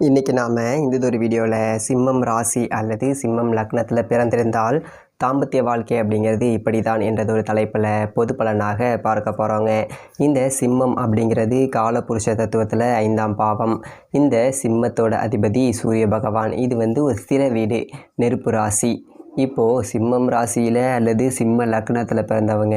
இன்றைக்கி நாம் இந்த ஒரு வீடியோவில் சிம்மம் ராசி அல்லது சிம்மம் லக்னத்தில் பிறந்திருந்தால் தாம்பத்திய வாழ்க்கை அப்படிங்கிறது இப்படி தான் என்றது ஒரு தலைப்பில் பொது பலனாக பார்க்க போகிறோங்க இந்த சிம்மம் அப்படிங்கிறது காலபுருஷ தத்துவத்தில் ஐந்தாம் பாவம். இந்த சிம்மத்தோட அதிபதி சூரிய பகவான். இது வந்து ஒரு ஸ்திர வீடு நெருப்பு ராசி. இப்போது சிம்மம் ராசியில் அல்லது சிம்ம லக்னத்தில் பிறந்தவங்க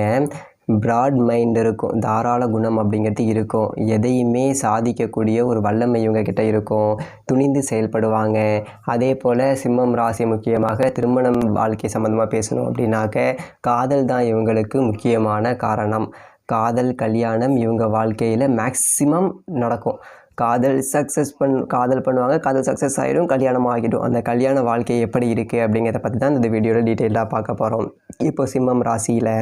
ப்ராட் மைண்ட் இருக்கும். தாராள குணம் அப்படிங்கிறது இருக்கும். எதையுமே சாதிக்கக்கூடிய ஒரு வல்லமை இவங்கக்கிட்ட இருக்கும். துணிந்து செயல்படுவாங்க. அதே போல் சிம்மம் ராசி முக்கியமாக திருமணம் வாழ்க்கை சம்மந்தமாக பேசணும் அப்படின்னாக்க காதல் தான் இவங்களுக்கு முக்கியமான காரணம். காதல் கல்யாணம் இவங்க வாழ்க்கையில் மேக்ஸிமம் நடக்கும். காதல் சக்ஸஸ் பண் காதல் பண்ணுவாங்க. காதல் சக்ஸஸ் ஆகிடும் கல்யாணம் ஆகிடும். அந்த கல்யாண வாழ்க்கை எப்படி இருக்குது அப்படிங்கிறத பற்றி தான் இந்த வீடியோவில் டீட்டெயிலாக பார்க்க போகிறோம் இப்போ சிம்மம் ராசியில்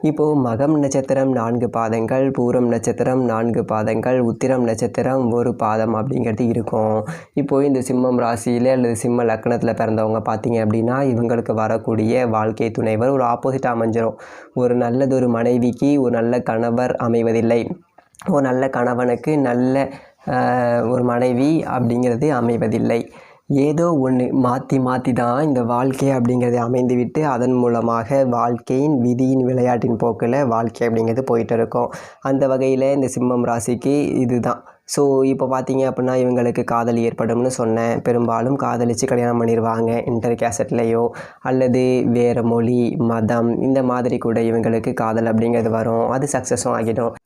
இப்போது மகம் நட்சத்திரம் நான்கு பாதங்கள் பூரம் நட்சத்திரம் நான்கு பாதங்கள் உத்திரம் நட்சத்திரம் ஒரு பாதம் அப்படிங்கிறது இருக்கும். இப்போது இந்த சிம்மம் ராசியில் அல்லது சிம்ம லக்னத்தில் பிறந்தவங்க பார்த்தீங்க அப்படின்னா இவங்களுக்கு வரக்கூடிய வாழ்க்கை துணைவர் ஒரு ஆப்போசிட் அமைஞ்சிரும். ஒரு நல்லதொரு மனைவிக்கு ஒரு நல்ல கணவர் அமைவதில்லை. ஒரு நல்ல கணவனுக்கு நல்ல ஒரு மனைவி அப்படிங்கிறது அமைவதில்லை. ஏதோ ஒன்று மாற்றி மாற்றி தான் இந்த வாழ்க்கை அப்படிங்கிறது அமைந்துவிட்டு அதன் மூலமாக வாழ்க்கையின் விதியின் விளையாட்டின் போக்கில் வாழ்க்கை அப்படிங்கிறது போயிட்டு இருக்கும் அந்த வகையில் இந்த சிம்மம் ராசிக்கு இதுதான். ஸோ இப்போ பார்த்தீங்க அப்படின்னா இவங்களுக்கு காதல் ஏற்படும்னு சொன்னேன். பெரும்பாலும் காதலிச்சு கல்யாணம் பண்ணிடுவாங்க இன்டர் கேசட்லேயோ அல்லது வேறு மொழி மதம் இந்த மாதிரி கூட இவங்களுக்கு காதல் அப்படிங்கிறது வரும். அது சக்ஸஸும் ஆகிடும்.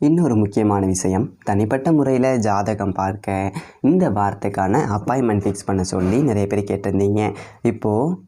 இன்னொரு முக்கியமான விஷயம் தனிப்பட்ட முறையில் ஜாதகம் பார்க்க இந்த வாரத்துக்கான அப்பாயின்மெண்ட் ஃபிக்ஸ் பண்ண சொல்லி நிறைய பேர் கேட்டிருந்தீங்க. இப்போது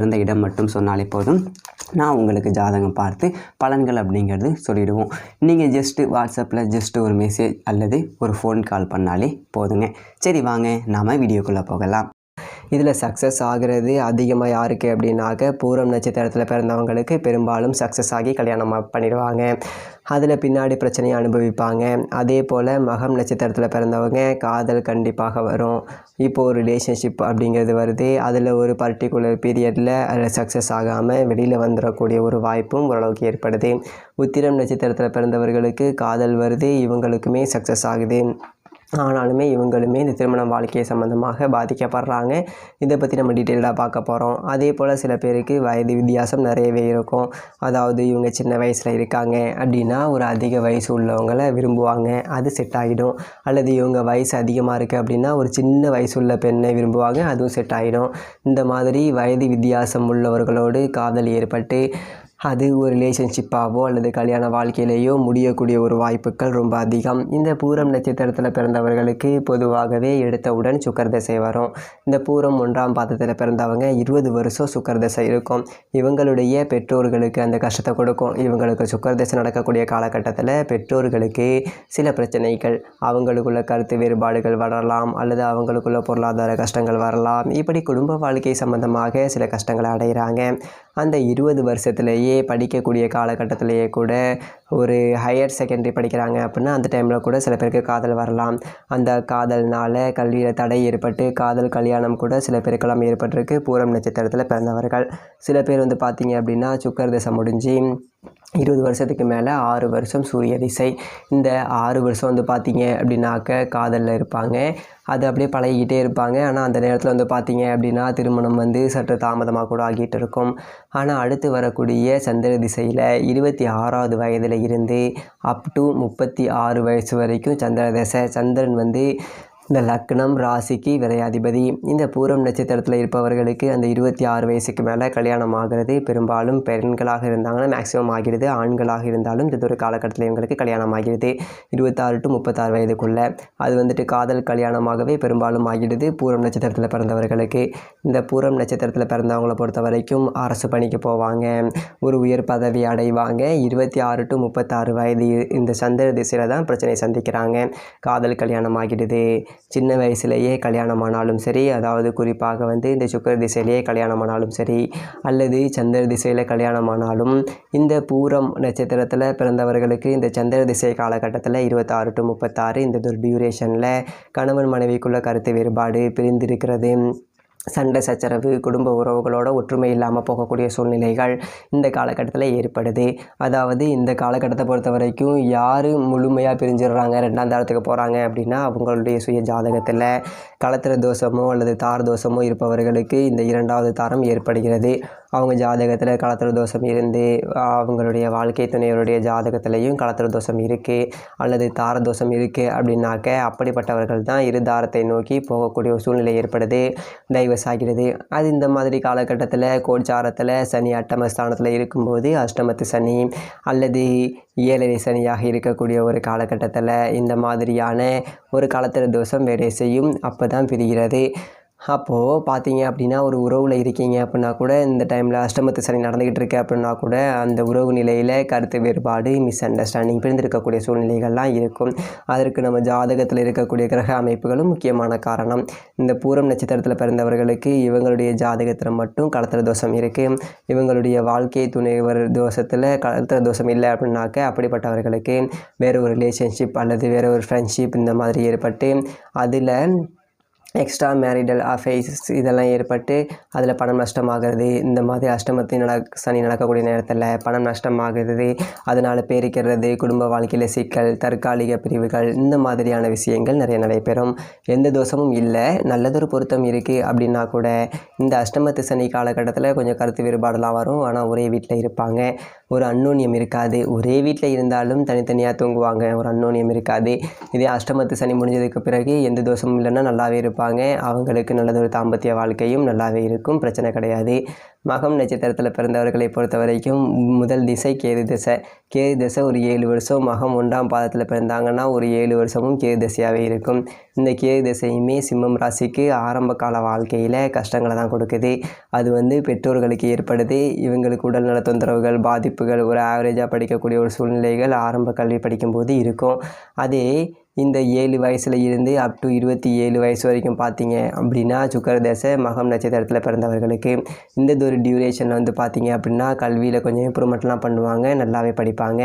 பிறந்த இடம் மட்டும் சொன்னாலே போதும். நான் உங்களுக்கு ஜாதகம் பார்த்து பலன்கள் அப்படிங்கிறது சொல்லிவிடுவோம் நீங்கள் ஜஸ்ட்டு வாட்ஸ்அப்பில் ஜஸ்ட்டு ஒரு மெசேஜ் அல்லது ஒரு ஃபோன் கால் பண்ணாலே போதுங்க. சரி வாங்க நாம் வீடியோக்குள்ளே போகலாம். இதில் சக்ஸஸ் ஆகிறது அதிகமாக யாருக்கு அப்படின்னாக்க பூரம் நட்சத்திரத்தில் பிறந்தவங்களுக்கு பெரும்பாலும் சக்ஸஸ் ஆகி கல்யாணம் பண்ணிடுவாங்க. அதில் பின்னாடி பிரச்சனையை அனுபவிப்பாங்க. அதே போல் மகம் நட்சத்திரத்தில் பிறந்தவங்க காதல் கண்டிப்பாக வரும். இப்போது ஒரு ரிலேஷன்ஷிப் அப்படிங்கிறது வருது. அதில் ஒரு பர்டிகுலர் பீரியடில் அதில் சக்ஸஸ் ஆகாமல் வெளியில் வந்துடக்கூடிய ஒரு வாய்ப்பும் ஓரளவுக்கு ஏற்படுது. உத்திரம் நட்சத்திரத்தில் பிறந்தவர்களுக்கு காதல் வருது. இவங்களுக்குமே சக்ஸஸ் ஆகுது. ஆனாலுமே இவங்களுமே இந்த திருமண வாழ்க்கை சம்மந்தமாக பாதிக்கப்படுறாங்க. இதை பற்றி நம்ம டீட்டெயிலாக பார்க்க போகிறோம் அதே போல் சில பேருக்கு வயது வித்தியாசம் நிறையவே இருக்கும். அதாவது இவங்க சின்ன வயசில் இருக்காங்க அப்படின்னா ஒரு அதிக வயசு உள்ளவங்களை விரும்புவாங்க. அது செட் ஆகிடும் அல்லது இவங்க வயசு அதிகமாக இருக்குது அப்படின்னா ஒரு சின்ன வயசு உள்ள பெண்ணை விரும்புவாங்க. அதுவும் செட் ஆகிடும் இந்த மாதிரி வயது வித்தியாசம் உள்ளவர்களோடு காதல் ஏற்பட்டு அது ஒரு ரிலேஷன்ஷிப்பாகவோ அல்லது கல்யாண வாழ்க்கையிலேயோ முடியக்கூடிய ஒரு வாய்ப்புகள் ரொம்ப அதிகம். இந்த பூரம் நட்சத்திரத்தில் பிறந்தவர்களுக்கு பொதுவாகவே எடுத்தவுடன் சுக்கர தசை வரும். இந்த பூரம் ஒன்றாம் பாதத்தில் பிறந்தவங்க இருபது வருஷம் சுக்கர தசை இருக்கும். இவங்களுடைய பெற்றோர்களுக்கு அந்த கஷ்டத்தை கொடுக்கும். இவங்களுக்கு சுக்கர தசை நடக்கக்கூடிய காலகட்டத்தில் பெற்றோர்களுக்கு சில பிரச்சனைகள். அவங்களுக்குள்ள கருத்து வேறுபாடுகள் வரலாம் அல்லது அவங்களுக்குள்ள பொருளாதார கஷ்டங்கள் வரலாம். இப்படி குடும்ப வாழ்க்கை சம்பந்தமாக சில கஷ்டங்களை அடைகிறாங்க. அந்த இருபது வருஷத்துலேயே பிஏ படிக்கக்கூடிய காலகட்டத்திலேயே கூட ஒரு ஹையர் செகண்டரி படிக்கிறாங்க அப்படின்னா அந்த டைமில் கூட சில பேருக்கு காதல் வரலாம். அந்த காதல்னால் கல்வியில் தடை ஏற்பட்டு காதல் கல்யாணம் கூட சில பேருக்கெல்லாம் ஏற்பட்டிருக்கு. பூரம் நட்சத்திரத்தில் பிறந்தவர்கள். சில பேர் வந்து பார்த்தீங்க அப்படின்னா சுக்கர தசை முடிஞ்சு இருபது வருஷத்துக்கு மேலே ஆறு வருஷம் சூரிய திசை. இந்த ஆறு வருஷம் வந்து பார்த்தீங்க அப்படின்னாக்க காதலில் இருப்பாங்க. அது அப்படியே பழகிக்கிட்டே இருப்பாங்க. ஆனால் அந்த நேரத்தில் வந்து பார்த்தீங்க அப்படின்னா திருமணம் வந்து சற்று தாமதமாக கூட ஆகிட்டு இருக்கும். ஆனால் அடுத்து வரக்கூடிய சந்திர திசையில் இருபத்தி ஆறாவது வயதில் இருந்து அப் டு முப்பத்தி ஆறு வயசு வரைக்கும் சந்திர தசை சந்திரன் வந்து இந்த லக்னம் ராசிக்கு விரையாதிபதி. இந்த பூரம் நட்சத்திரத்தில் இருப்பவர்களுக்கு அந்த இருபத்தி ஆறு வயசுக்கு மேலே கல்யாணம் ஆகிறது பெரும்பாலும் பெண்களாக இருந்தாங்கன்னா மேக்ஸிமம் ஆகிறது ஆண்களாக இருந்தாலும் இந்த ஒரு காலகட்டத்தில் இவங்களுக்கு கல்யாணம் ஆகிறது. இருபத்தாறு டு முப்பத்தாறு வயதுக்குள்ளே. அது வந்துட்டு காதல் கல்யாணமாகவே பெரும்பாலும் ஆகிடுது பூரம் நட்சத்திரத்தில் பிறந்தவர்களுக்கு. இந்த பூரம் நட்சத்திரத்தில் பிறந்தவங்கள பொறுத்த வரைக்கும் அரசு பணிக்கு போவாங்க ஒரு உயர் பதவி அடைவாங்க. இருபத்தி ஆறு டு முப்பத்தாறு வயது இந்த சந்திர திசையில் தான் பிரச்சனை சந்திக்கிறாங்க. காதல் கல்யாணம் ஆகிடுது. சின்ன வயசுலேயே கல்யாணம் ஆனாலும் சரி அதாவது குறிப்பாக வந்து இந்த சுக்கர திசையிலேயே கல்யாணம் ஆனாலும் சரி அல்லது சந்திர திசையில் கல்யாணம் ஆனாலும் இந்த பூரம் நட்சத்திரத்தில் பிறந்தவர்களுக்கு இந்த சந்திர திசை காலகட்டத்தில் இருபத்தாறு டு முப்பத்தாறு இந்த ஒரு டியூரேஷனில் கணவன் மனைவிக்குள்ள கருத்து வேறுபாடு பிரிந்திருக்கிறது. சண்டை சச்சரவு குடும்ப உறவுகளோட ஒற்றுமை இல்லாமல் போகக்கூடிய சூழ்நிலைகள் இந்த காலகட்டத்தில் ஏற்படுது. அதாவது இந்த காலகட்டத்தை பொறுத்த வரைக்கும் யார் முழுமையாக பிரிஞ்சிடுறாங்க ரெண்டாம் தாரத்துக்கு போகிறாங்க அப்படின்னா அவங்களுடைய சுய ஜாதகத்தில் களத்திர தோஷமோ அல்லது தார் தோஷமோ இருப்பவர்களுக்கு இந்த இரண்டாவது தாரம் ஏற்படுகிறது. அவங்க ஜாதகத்தில் களத்திர தோஷம் இருந்து அவங்களுடைய வாழ்க்கை துணையருடைய ஜாதகத்திலையும் களத்திர தோஷம் இருக்குது அல்லது தார தோஷம் இருக்குது அப்படின்னாக்க அப்படிப்பட்டவர்கள் தான் இரு தாரத்தை நோக்கி போகக்கூடிய ஒரு சூழ்நிலை ஏற்படுது டைவர்ஸ் ஆகிறது அது இந்த மாதிரி காலகட்டத்தில் கோச்சாரத்தில் சனி அட்டமஸ்தானத்தில் இருக்கும்போது அஷ்டமத்து சனி அல்லது ஏழரை சனியாக இருக்கக்கூடிய ஒரு காலகட்டத்தில் இந்த மாதிரியான ஒரு களத்திர தோஷம் வேலை செய்யும் அப்போ தான் பிரிகிறது. அப்போது பார்த்தீங்க அப்படின்னா ஒரு உறவில் இருக்கீங்க அப்படின்னா கூட இந்த டைமில் அஷ்டமத்து சனி நடந்துக்கிட்டு இருக்கு அப்படின்னா கூட அந்த உறவு நிலையில் கருத்து வேறுபாடு மிஸ் அண்டர்ஸ்டாண்டிங் பிரிந்திருக்கக்கூடிய சூழ்நிலைகள்லாம் இருக்கும். அதற்கு நம்ம ஜாதகத்தில் இருக்கக்கூடிய கிரக அமைப்புகளும் முக்கியமான காரணம். இந்த பூரம் நட்சத்திரத்தில் பிறந்தவர்களுக்கு இவங்களுடைய ஜாதகத்தில் மட்டும் களத்திர தோஷம் இருக்குது இவங்களுடைய வாழ்க்கை துணைவர் தோஷத்தில் களத்திர தோஷம் இல்லை அப்படின்னாக்க அப்படிப்பட்டவர்களுக்கு வேறு ஒரு ரிலேஷன்ஷிப் அல்லது வேறு ஒரு ஃப்ரெண்ட்ஷிப் இந்த மாதிரி ஏற்பட்டு அதில் எக்ஸ்ட்ரா மேரிடல் அஃபேர்ஸ் இதெல்லாம் ஏற்பட்டு அதில் பணம் நஷ்டமாகிறது. இந்த மாதிரி அஷ்டமத்து நட சனி நடக்கக்கூடிய நேரத்தில் பணம் நஷ்டமாகிறது. அதனால் பேரிக்கிறது குடும்ப வாழ்க்கையில் சிக்கல் தற்காலிக பிரிவுகள் இந்த மாதிரியான விஷயங்கள் நிறைய நடைபெறும். எந்த தோஷமும் இல்லை நல்லதொரு பொருத்தம் இருக்குது அப்படின்னா கூட இந்த அஷ்டமத்து சனி காலகட்டத்தில் கொஞ்சம் கருத்து வேறுபாடெல்லாம் வரும். ஆனால் ஒரே வீட்டில் இருப்பாங்க. ஒரு அன்னோன்யம் இருக்காது. ஒரே வீட்டில் இருந்தாலும் தனித்தனியாக தூங்குவாங்க. ஒரு அன்னோன்யம் இருக்காது. இதே அஷ்டமத்து சனி முடிஞ்சதுக்கு பிறகு எந்த தோஷமும் இல்லைன்னா நல்லாவே இருப்பாங்க. அவங்களுக்கு நல்லதொரு தாம்பத்திய வாழ்க்கையும் நல்லாவே இருக்கும். பிரச்சனை கிடையாது. மகம் நட்சத்திரத்தில் பிறந்தவர்களை பொறுத்த வரைக்கும் முதல் திசை கேது திசை. கேது திசை ஒரு ஏழு வருஷம் மகம் ஒன்றாம் பாதத்தில் பிறந்தாங்கன்னா ஒரு ஏழு வருஷமும் கேது திசையாகவே இருக்கும். இந்த கேது திசையுமே சிம்மம் ராசிக்கு ஆரம்ப கால வாழ்க்கையில் கஷ்டங்களை தான் கொடுக்குது. அது வந்து பெற்றோர்களுக்கு ஏற்படுது. இவங்களுக்கு உடல்நல தொந்தரவுகள் பாதிப்பு பாதிப்புகள் ஒரு ஆவரேஜாக படிக்கக்கூடிய ஒரு சூழ்நிலைகள் ஆரம்ப கல்வி படிக்கும்போது இருக்கும். அதே இந்த ஏழு வயசில் இருந்து அப் டு இருபத்தி ஏழு வயசு வரைக்கும் பார்த்தீங்க அப்படின்னா சுக்கர தசை மகம் நட்சத்திரத்தில் பிறந்தவர்களுக்கு இந்த ஒரு டியூரேஷன் வந்து பார்த்தீங்க அப்படின்னா கல்வியில் கொஞ்சம் இம்ப்ரூவ்மெண்ட்லாம் பண்ணுவாங்க நல்லாவே படிப்பாங்க.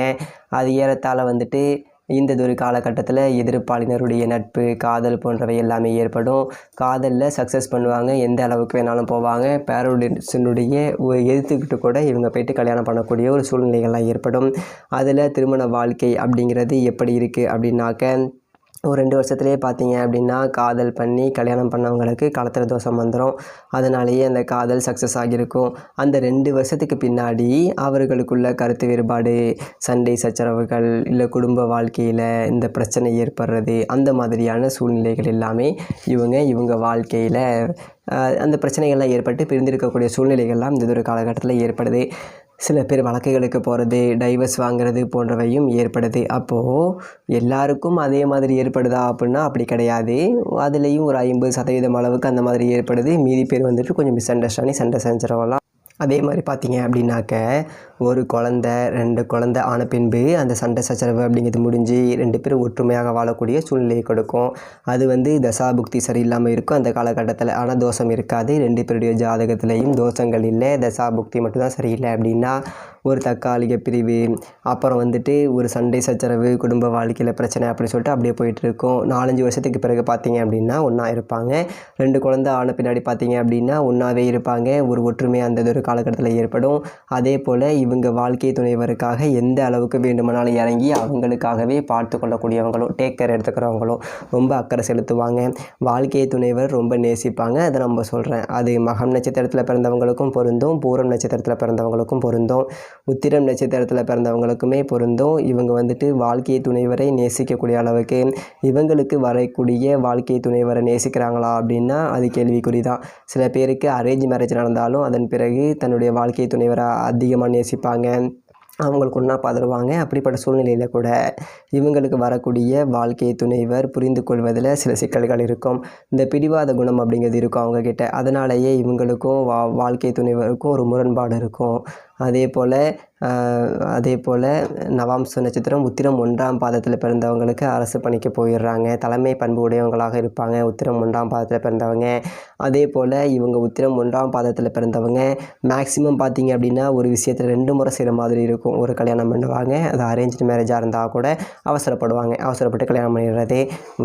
அது ஏறத்தாழ வந்துட்டு இந்த ஒரு காலகட்டத்தில் எதிர்ப்பாளினருடைய நட்பு காதல் போன்றவை எல்லாமே ஏற்படும். காதலில் சக்ஸஸ் பண்ணுவாங்க எந்த அளவுக்கு வேணாலும் போவாங்க. பேரண்ட்ஸினுடைய எதிர்த்துக்கிட்டு கூட இவங்க போயிட்டு கல்யாணம் பண்ணக்கூடிய ஒரு சூழ்நிலைகள்லாம் ஏற்படும். அதில் திருமண வாழ்க்கை அப்படிங்கிறது எப்படி இருக்குது அப்படின்னாக்க ஒரு ரெண்டு வருஷத்துலேயே பார்த்தீங்க அப்படின்னா காதல் பண்ணி கல்யாணம் பண்ணவங்களுக்கு களத்தில் தோஷம் வந்துடும் அதனாலேயே அந்த காதல் சக்ஸஸ் ஆகியிருக்கும். அந்த ரெண்டு வருஷத்துக்கு பின்னாடி அவர்களுக்குள்ள கருத்து வேறுபாடு சண்டை சச்சரவுகள் இல்லை குடும்ப வாழ்க்கையில் இந்த பிரச்சனை ஏற்படுறது அந்த மாதிரியான சூழ்நிலைகள் எல்லாமே இவங்க இவங்க வாழ்க்கையில் அந்த பிரச்சனைகள்லாம் ஏற்பட்டு பிரிந்திருக்கக்கூடிய சூழ்நிலைகள்லாம் இந்த ஒரு காலகட்டத்தில் ஏற்படுது. சில பேர் வழக்குகளுக்கு போகிறது டைவர்ஸ் வாங்குறது போன்றவையும் ஏற்படுது. அப்போது எல்லாருக்கும் அதே மாதிரி ஏற்படுதா அப்படின்னா அப்படி கிடையாது. அதுலேயும் ஒரு ஐம்பது சதவீதம் அளவுக்கு அந்த மாதிரி ஏற்படுது. மீதி பேர் வந்துட்டு கொஞ்சம் மிஸ் அண்டர்ஸ்டாண்டிங் சண்டை செஞ்சிடலாம் அதே மாதிரி பார்த்தீங்க அப்படின்னாக்க ஒரு குழந்த ரெண்டு குழந்த ஆன பின்பு அந்த சண்டை சச்சரவு அப்படிங்கிறது முடிஞ்சு ரெண்டு பேரும் ஒற்றுமையாக வாழக்கூடிய சூழ்நிலையை கொடுக்கும். அது வந்து தசாபுக்தி சரியில்லாமல் இருக்கும் அந்த காலகட்டத்தில். ஆனால் தோஷம் இருக்காது. ரெண்டு பேருடைய ஜாதகத்திலையும் தோஷங்கள் இல்லை. தசாபுக்தி மட்டும்தான் சரியில்லை அப்படின்னா ஒரு தற்காலிக பிரிவு அப்புறம் வந்துட்டு ஒரு சண்டை சச்சரவு குடும்ப வாழ்க்கையில் பிரச்சனை அப்படின்னு சொல்லிட்டு அப்படியே போயிட்டுருக்கும் நாலஞ்சு வருஷத்துக்கு பிறகு பார்த்தீங்க அப்படின்னா ஒன்றா இருப்பாங்க. ரெண்டு குழந்தை ஆன பின்னாடி பார்த்தீங்க அப்படின்னா ஒன்றாவே இருப்பாங்க. ஒரு ஒற்றுமை அந்த ஒரு காலகட்டத்தில் ஏற்படும். அதே போல் இவங்க வாழ்க்கை துணைவருக்காக எந்த அளவுக்கு வேண்டுமானாலும் இறங்கி அவங்களுக்காகவே பார்த்து கொள்ளக்கூடியவங்களும் டேக் கேர் எடுத்துக்கிறவங்களும் ரொம்ப அக்கறை செலுத்துவாங்க. வாழ்க்கை துணைவர் ரொம்ப நேசிப்பாங்க. அதை நம்ம சொல்கிறேன் அது மகம் நட்சத்திரத்தில் பிறந்தவங்களுக்கும் பொருந்தும் பூரம் நட்சத்திரத்தில் பிறந்தவங்களுக்கும் பொருந்தும். உத்திரம் நட்சத்திரத்தில் பிறந்தவங்களுக்குமே பொருந்தும். இவங்க வந்துட்டு வாழ்க்கை துணைவரை நேசிக்கக்கூடிய அளவுக்கு இவங்களுக்கு வரக்கூடிய வாழ்க்கை துணைவரை நேசிக்கிறாங்களா அப்படின்னா அது கேள்விக்குறி தான் சில பேருக்கு அரேஞ்ச் மேரேஜ் நடந்தாலும் அதன் பிறகு தன்னுடைய வாழ்க்கை துணைவரை அதிகமாக நேசிப்பாங்க. அவங்களுக்கு ஒன்றா பதறுவாங்க. அப்படிப்பட்ட சூழ்நிலையில் கூட இவங்களுக்கு வரக்கூடிய வாழ்க்கை துணைவர் புரிந்து கொள்வதில் சில சிக்கல்கள் இருக்கும். இந்த பிடிவாத குணம் அப்படிங்கிறது இருக்கும் அவங்கக்கிட்ட அதனாலேயே இவங்களுக்கும் வா வாழ்க்கை துணைவருக்கும் ஒரு முரண்பாடு இருக்கும். அதே போல் அதே போல் நவாம்ச நட்சத்திரம் உத்திரம் ஒன்றாம் பாதத்தில் பிறந்தவங்களுக்கு அரசு பணிக்கு போயிடுறாங்க. தலைமை பண்பு உடையவங்களாக இருப்பாங்க. உத்திரம் ஒன்றாம் பாதத்தில் பிறந்தவங்க. அதே போல் இவங்க உத்திரம் ஒன்றாம் பாதத்தில் பிறந்தவங்க. மேக்ஸிமம் பார்த்தீங்க அப்படின்னா ஒரு விஷயத்தில் ரெண்டு முறை செய்கிற மாதிரி இருக்கும். ஒரு கல்யாணம் பண்ணுவாங்க. அது அரேஞ்ச் மேரேஜாக இருந்தால் கூட அவசரப்படுவாங்க. அவசரப்பட்டு கல்யாணம் பண்ணிடுறது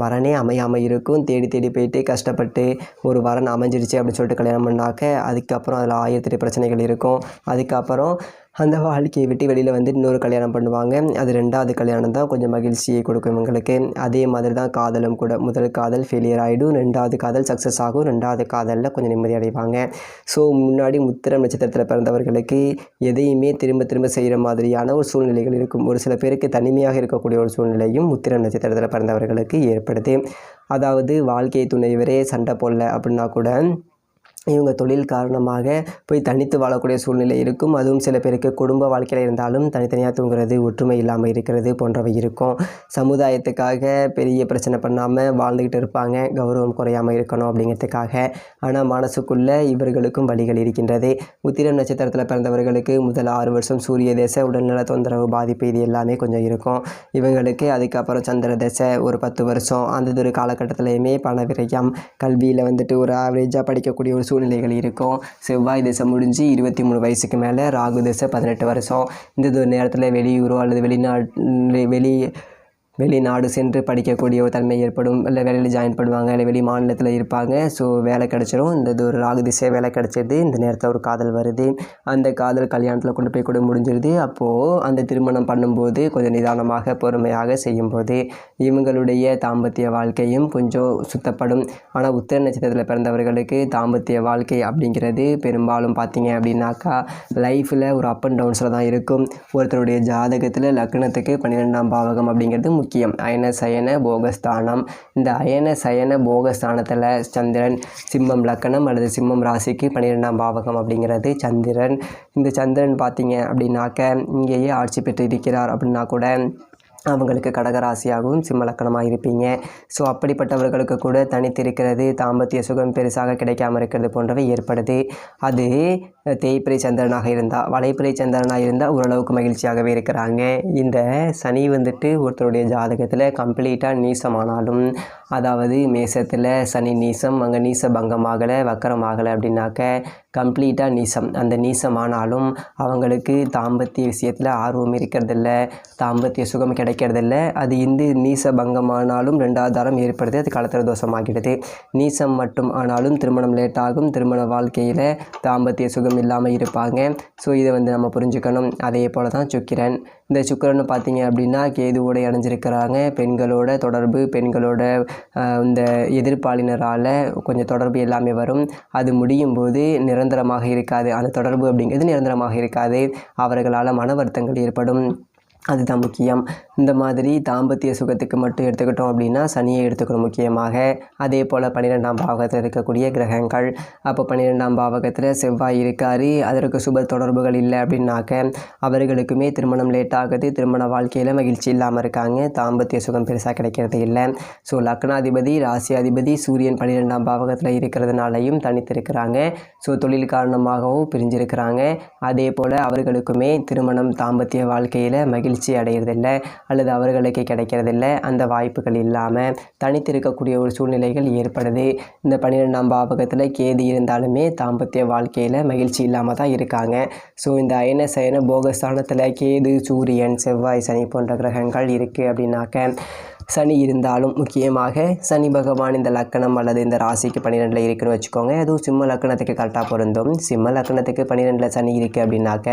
வரனே அமையாமல் இருக்கும். தேடி தேடி போயிட்டு கஷ்டப்பட்டு ஒரு வரன் அமைஞ்சிருச்சு அப்படின்னு சொல்லிட்டு கல்யாணம் பண்ணாக்க அதுக்கப்புறம் அதில் ஆயிரத்தெட்டு பிரச்சனைகள் இருக்கும். அதுக்கப்புறம் அந்த வாழ்க்கையை விட்டு வெளியில் வந்து இன்னொரு கல்யாணம் பண்ணுவாங்க. அது ரெண்டாவது கல்யாணம் தான் கொஞ்சம் மகிழ்ச்சியை கொடுக்கும் இவங்களுக்கு. அதே மாதிரி தான் காதலும் கூட. முதல் காதல் ஃபெயிலியர் ஆகிடும் ரெண்டாவது காதல் சக்ஸஸ் ஆகும். ரெண்டாவது காதலில் கொஞ்சம் நிம்மதி அடைவாங்க. ஸோ முன்னாடி முத்திரம் நட்சத்திரத்தில் பிறந்தவர்களுக்கு எதையுமே திரும்ப திரும்ப செய்கிற மாதிரியான ஒரு சூழ்நிலைகள் இருக்கும். ஒரு சில பேருக்கு தனிமையாக இருக்கக்கூடிய ஒரு சூழ்நிலையும் முத்திரம் நட்சத்திரத்தில் பிறந்தவர்களுக்கு ஏற்படுது. அதாவது வாழ்க்கை துணைவரே சண்டை போடல அப்படின்னா கூட இவங்க தொழில் காரணமாக போய் தனித்து வாழக்கூடிய சூழ்நிலை இருக்கும். அதுவும் சில பேருக்கு குடும்ப வாழ்க்கையில் இருந்தாலும் தனித்தனியாக தூங்குறது ஒற்றுமை இல்லாமல் இருக்கிறது போன்றவை இருக்கும். சமுதாயத்துக்காக பெரிய பிரச்சனை பண்ணாமல் வாழ்ந்துக்கிட்டு இருப்பாங்க. கௌரவம் குறையாமல் இருக்கணும் அப்படிங்கிறதுக்காக. ஆனால் மனசுக்குள்ளே இவர்களுக்கும் வழிகள் இருக்கின்றது. உத்திரம் நட்சத்திரத்தில் பிறந்தவர்களுக்கு முதல் ஆறு வருஷம் சூரிய தசை உடல்நல தொந்தரவு பாதிப்பு இது எல்லாமே கொஞ்சம் இருக்கும். இவங்களுக்கு அதுக்கப்புறம் சந்திர தசை ஒரு பத்து வருஷம். அந்த ஒரு காலகட்டத்திலையுமே பண விரயம் கல்வியில் வந்துட்டு ஒரு ஆவரேஜாக படிக்கக்கூடிய ஒரு சூழ்நிலைகள் இருக்கும். செவ்வாய் திசை முடிஞ்சு இருபத்தி மூணு வயசுக்கு மேலே ராகு திசை பதினெட்டு வருஷம். இந்த ஒரு நேரத்தில் வெளியூரோ அல்லது வெளிநாட் வெளி வெளிநாடு சென்று படிக்கக்கூடிய ஒரு தன்மை ஏற்படும். இல்லை வேலையில் ஜாயின் பண்ணுவாங்க இல்லை வெளி மாநிலத்தில் இருப்பாங்க. ஸோ வேலை கிடச்சிரும். இந்த இது ஒரு ராகு திசை வேலை கிடச்சிருது. இந்த நேரத்தில் ஒரு காதல் வருது. அந்த காதல் கல்யாணத்தில் கொண்டு போய் கூட முடிஞ்சிருது. அப்போது அந்த திருமணம் பண்ணும்போது கொஞ்சம் நிதானமாக பொறுமையாக செய்யும்போது இவங்களுடைய தாம்பத்திய வாழ்க்கையும் கொஞ்சம் சுத்தப்படும். ஆனால் உத்திர நட்சத்திரத்தில் பிறந்தவர்களுக்கு தாம்பத்திய வாழ்க்கை அப்படிங்கிறது பெரும்பாலும் பார்த்தீங்க அப்படின்னாக்கா லைஃப்பில் ஒரு அப் அண்ட் டவுன்ஸில் தான் இருக்கும். ஒருத்தருடைய ஜாதகத்தில் லக்னத்துக்கு பன்னிரெண்டாம் பாவகம் அப்படிங்கிறது முக்கியம். அயன சயன போகஸ்தானம். இந்த அயன சயன போகஸ்தானத்தில் சந்திரன் சிம்மம் லக்கணம் அல்லது சிம்மம் ராசிக்கு பன்னிரெண்டாம் பாவகம் அப்படிங்கிறது சந்திரன். இந்த சந்திரன் பார்த்தீங்க அப்படின்னாக்க இங்கேயே ஆட்சி பெற்று இருக்கிறார் அப்படின்னா கூட அவங்களுக்கு கடகராசியாகவும் சிம்மலக்கணமாக இருப்பீங்க ஸோ அப்படிப்பட்டவர்களுக்கு கூட தனித்திருக்கிறது தாம்பத்திய சுகம் பெருசாக கிடைக்காமல் இருக்கிறது போன்றவை ஏற்படுது. அது தேய்பிரை சந்திரனாக இருந்தால் வலைப்பிரை சந்திரனாக இருந்தால் ஓரளவுக்கு மகிழ்ச்சியாகவே இருக்கிறாங்க. இந்த சனி வந்துட்டு ஒருத்தருடைய ஜாதகத்தில் கம்ப்ளீட்டாக நீசமானாலும் அதாவது மேசத்தில் சனி நீசம் அங்கே நீச பங்கமாகலை வக்கரமாகலை அப்படின்னாக்க கம்ப்ளீட்டாக நீசம். அந்த நீசமானாலும் அவங்களுக்கு தாம்பத்திய விஷயத்தில் ஆர்வம் இருக்கிறதில்ல தாம்பத்திய சுகம் கிடைக்கிறதில்ல. அது இந்து நீச பங்கமானாலும் ரெண்டாவது தரம் ஏற்படுது. அது கலத்திர தோஷமாகிடுது. நீசம் மட்டும் ஆனாலும் திருமணம் லேட்டாகும் திருமண வாழ்க்கையில் தாம்பத்திய சுகம் இல்லாமல் இருப்பாங்க. ஸோ இதை வந்து நம்ம புரிஞ்சுக்கணும். அதே போல் தான் சுக்கிரன். இந்த சுக்கரன் பார்த்தீங்க அப்படின்னா கேதுவோட இணைஞ்சிருக்கிறாங்க பெண்களோட தொடர்பு பெண்களோட இந்த எதிர்ப்பாளினரால் கொஞ்சம் தொடர்பு எல்லாமே வரும். அது முடியும் போது நிரந்தரமாக இருக்காது. அந்த தொடர்பு அப்படிங்கிறது நிரந்தரமாக இருக்காது. அவர்களால் மன வருத்தங்கள் ஏற்படும். அதுதான் முக்கியம். இந்த மாதிரி தாம்பத்திய சுகத்துக்கு மட்டும் எடுத்துக்கிட்டோம் அப்படின்னா சனியை எடுத்துக்கணும் முக்கியமாக. அதே போல் பன்னிரெண்டாம் பாவகத்தில் இருக்கக்கூடிய கிரகங்கள். அப்போ பன்னிரெண்டாம் பாவகத்தில் செவ்வாய் இருக்கார். அதற்கு சுப தொடர்புகள் இல்லை அப்படின்னாக்க அவர்களுக்குமே திருமணம் லேட் ஆகுது. திருமண வாழ்க்கையில் மகிழ்ச்சி இல்லாமல் இருக்காங்க. தாம்பத்திய சுகம் பெருசாக கிடைக்கிறது இல்லை. ஸோ லக்னாதிபதி ராசியாதிபதி சூரியன் பன்னிரெண்டாம் பாவகத்தில் இருக்கிறதுனாலையும் தனித்திருக்கிறாங்க. ஸோ தொழில் காரணமாகவும் பிரிஞ்சிருக்கிறாங்க. அதே போல் அவர்களுக்குமே திருமணம் தாம்பத்திய வாழ்க்கையில் மகிழ்ச்சி மகிழ்ச்சி அடைகிறதில்லை அல்லது அவர்களுக்கு கிடைக்கிறதில்ல. அந்த வாய்ப்புகள் இல்லாமல் தனித்திருக்கக்கூடிய ஒரு சூழ்நிலைகள் ஏற்படுது. இந்த பன்னிரெண்டாம் பாவகத்தில் கேது இருந்தாலுமே தாம்பத்திய வாழ்க்கையில் மகிழ்ச்சி இல்லாமல் தான் இருக்காங்க. ஸோ இந்த அயன சயன போகஸ்தானத்தில் கேது சூரியன் செவ்வாய் சனி போன்ற கிரகங்கள் இருக்குது அப்படின்னாக்க சனி இருந்தாலும் முக்கியமாக சனி பகவான் இந்த லக்கணம் அல்லது இந்த ராசிக்கு பன்னிரெண்டில் இருக்குன்னு வச்சுக்கோங்க. அதுவும் சிம்ம லக்கணத்துக்கு கரெக்டாக பொருந்தும். சிம்ம லக்கணத்துக்கு பன்னிரெண்டில் சனி இருக்குது அப்படின்னாக்க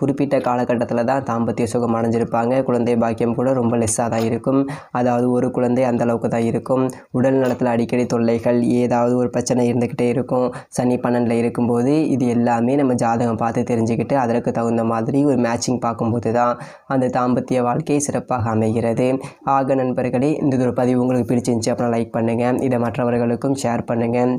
குறிப்பிட்ட காலகட்டத்தில் தான் தாம்பத்திய சுகம் அடைஞ்சிருப்பாங்க. குழந்தை பாக்கியம் கூட ரொம்ப லெஸ்ஸாக தான் இருக்கும். அதாவது ஒரு குழந்தை அந்த அளவுக்கு தான் இருக்கும். உடல் நலத்தில் அடிக்கடி தொல்லைகள் ஏதாவது ஒரு பிரச்சனை இருந்துக்கிட்டே இருக்கும். சனி பன்னெண்டில் இருக்கும்போது இது எல்லாமே நம்ம ஜாதகம் பார்த்து தெரிஞ்சுக்கிட்டு அதற்கு தகுந்த மாதிரி ஒரு மேட்சிங் பார்க்கும்போது தான் அந்த தாம்பத்திய வாழ்க்கை சிறப்பாக அமைகிறது. ஆக நண்பர்கள் இந்த ஒரு பதிவு உங்களுக்கு பிடிச்சிருந்துச்சி அப்புறம் லைக் பண்ணுங்கள் இதை மற்றவர்களுக்கும் ஷேர் பண்ணுங்கள்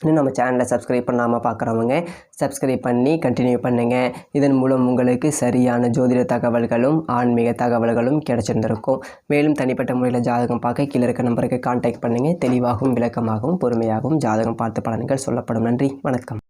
இன்னும் நம்ம சேனலை சப்ஸ்கிரைப் பண்ணாமல் பார்க்குறவங்க சப்ஸ்கிரைப் பண்ணி கண்டினியூ பண்ணுங்கள் இதன் மூலம் உங்களுக்கு சரியான ஜோதிட தகவல்களும் ஆன்மீக தகவல்களும் கிடைச்சிருந்திருக்கும். மேலும் தனிப்பட்ட முறையில் ஜாதகம் பார்க்க கீழே இருக்க நம்பருக்கு கான்டாக்ட் பண்ணுங்கள் தெளிவாகவும் விளக்கமாகவும் பொறுமையாகவும் ஜாதகம் பார்த்து பலன்கள் சொல்லப்படும். நன்றி வணக்கம்.